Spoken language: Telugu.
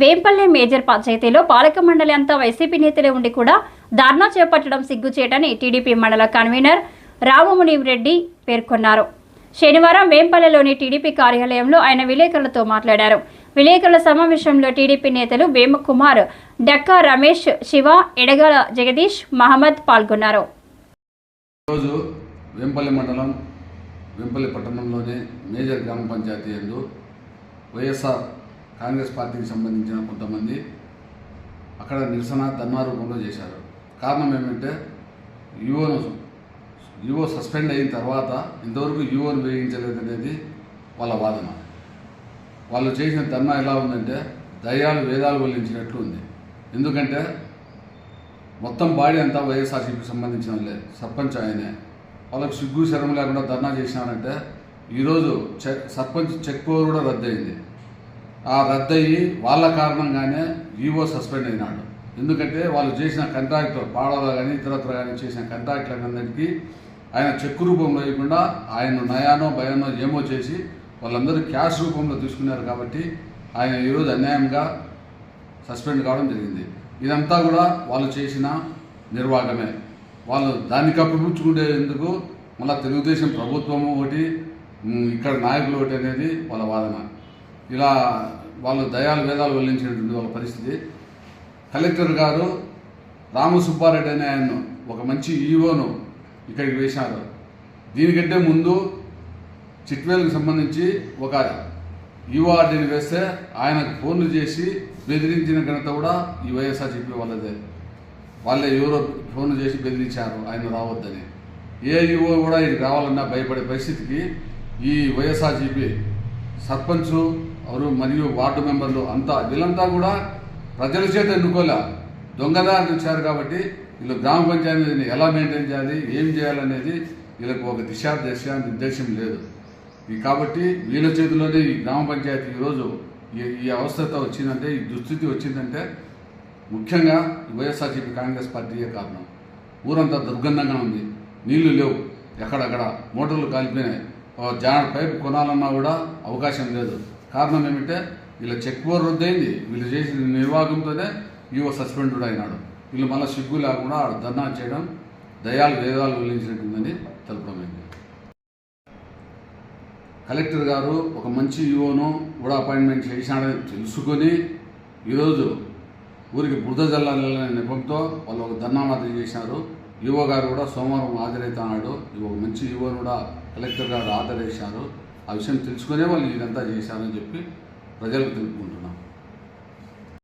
వేంపల్లె మేజర్ పంచాయతీలో పాలక మండలి అంతా వైసీపీ నేతలే ఉండి కూడా ధర్నా చేపట్టడం సిగ్గుచేటని టీడీపీ మండల కన్వీనర్ రామముని రెడ్డి పేర్కొన్నారు. శనివారం వేంపల్లెలోని టీడీపీ కార్యాలయంలో ఆయన విలేకరులతో మాట్లాడారు. విలేకరుల సమావేశంలో టీడీపీ నేతలు వేమకుమార్ డక్కా రమేష్ శివ ఎడగల జగదీష్ మహమ్మద్ పాల్గొన్నారు. ఈరోజు వేంపల్లి మండలం వేంపల్లి పట్టణంలోని మేజర్ గ్రామ పంచాయతీ ఎందు వైఎస్ఆర్ కాంగ్రెస్ పార్టీకి సంబంధించిన కొంతమంది అక్కడ నిరసన ధర్నా రూపంలో చేశారు. కారణం ఏమంటే యువను యువో సస్పెండ్ అయిన తర్వాత ఇంతవరకు యువను వేయించలేదు అనేది వాళ్ళ వాదన. వాళ్ళు చేసిన ధర్నా ఎలా ఉందంటే దయ్యాలు వేదాలు వల్లించినట్లు ఉంది. ఎందుకంటే మొత్తం బాడీ అంతా వైఎస్ఆర్సీపీకి సంబంధించిన వాళ్ళే సర్పంచ్ ఆయనే. వాళ్ళకు సిగ్గు శరం లేకుండా ధర్నా చేసినారంటే ఈరోజు చె సర్పంచ్ చెక్ పవర్ కూడా రద్దయింది. ఆ రద్దయి వాళ్ళ కారణంగానే ఈవో సస్పెండ్ అయినాడు. ఎందుకంటే వాళ్ళు చేసిన కంట్రాక్ట్ పాడలో కానీ ఇతరత్ర కానీ చేసిన కంట్రాక్టులన్నింటికీ ఆయన చెక్ రూపంలో ఇవ్వకుండా ఆయన నయానో భయానో ఏమో చేసి వాళ్ళందరూ క్యాష్ రూపంలో తీసుకున్నారు కాబట్టి ఆయన ఈరోజు అన్యాయంగా సస్పెండ్ కావడం జరిగింది. ఇదంతా కూడా వాళ్ళు చేసిన నిర్వాహకమే వాళ్ళు దాన్ని కప్పిపుచ్చుకునేందుకు మళ్ళీ తెలుగుదేశం ప్రభుత్వము ఒకటి ఇక్కడ నాయకులు ఒకటి అనేది వాళ్ళ వాదన. ఇలా వాళ్ళు దయాలు వేదాలు వెల్లించినటువంటి వాళ్ళ పరిస్థితి. కలెక్టర్ గారు రామసుబ్బారెడ్డి అనే ఆయన్ను ఒక మంచి ఈవోను ఇక్కడికి వేశారు. దీనికంటే ముందు చిట్వేలకు సంబంధించి ఒక ఈఓఆర్డీని వేస్తే ఆయనకు ఫోన్లు చేసి బెదిరించిన ఘనత కూడా ఈ వైఎస్ఆర్ వైఎస్ఆర్సీపీ వాళ్ళదే. వాళ్ళే ఎవరో ఫోన్లు చేసి బెదిరించారు ఆయన రావద్దని. ఏ ఈవో కూడా ఇది రావాలన్నా భయపడే పరిస్థితికి ఈ వైఎస్ఆర్జీపీ సర్పంచ్ ఎవరు మరియు వార్డు మెంబర్లు అంతా వీళ్ళంతా కూడా ప్రజల చేత ఎన్నుకోలే. దొంగదారులు వచ్చారు కాబట్టి వీళ్ళు గ్రామ పంచాయతీని ఎలా మెయింటైన్ చేయాలి ఏం చేయాలనేది వీళ్ళకు ఒక దిశా నిర్దేశం లేదు. కాబట్టి వీళ్ళ చేతిలోనే ఈ గ్రామ పంచాయతీ ఈరోజు ఈ ఈ వచ్చిందంటే ఈ దుస్థితి వచ్చిందంటే ముఖ్యంగా వైఎస్ఆర్సీపీ కాంగ్రెస్ పార్టీయే కారణం. ఊరంతా దుర్గంధంగా ఉంది. నీళ్ళు లేవు. ఎక్కడక్కడ మోటార్లు కాలిపోయినాయి. ఓ పైపు కొనాలన్నా కూడా అవకాశం లేదు. కారణం ఏమిటంటే వీళ్ళ చెక్ బోర్ రద్దయింది. వీళ్ళు చేసిన నిర్వాహకంతోనే యువ సస్పెండెడ్ అయినాడు. వీళ్ళు మళ్ళీ సిగ్గు లేకుండా ఆడ ధర్నా చేయడం దయాలు వేదాలు వెల్లించినట్టుందని తెలపడమైంది కలెక్టర్ గారు ఒక మంచి యువను కూడా అపాయింట్మెంట్ చేశాడని తెలుసుకొని ఈరోజు ఊరికి బురద జల్లాలనే నెపంతో వాళ్ళు ఒక ధర్నా మాత్రం చేశారు. ఈవో గారు కూడా సోమవారం హాజరైతున్నాడు ఈ ఒక మంచి ఈవోను కూడా కలెక్టర్ గారు ఆదరేశారు. ఆ విషయం తెలుసుకునే వాళ్ళు ఇదంతా చేశారని చెప్పి ప్రజలకు తెలుపుకుంటున్నాం.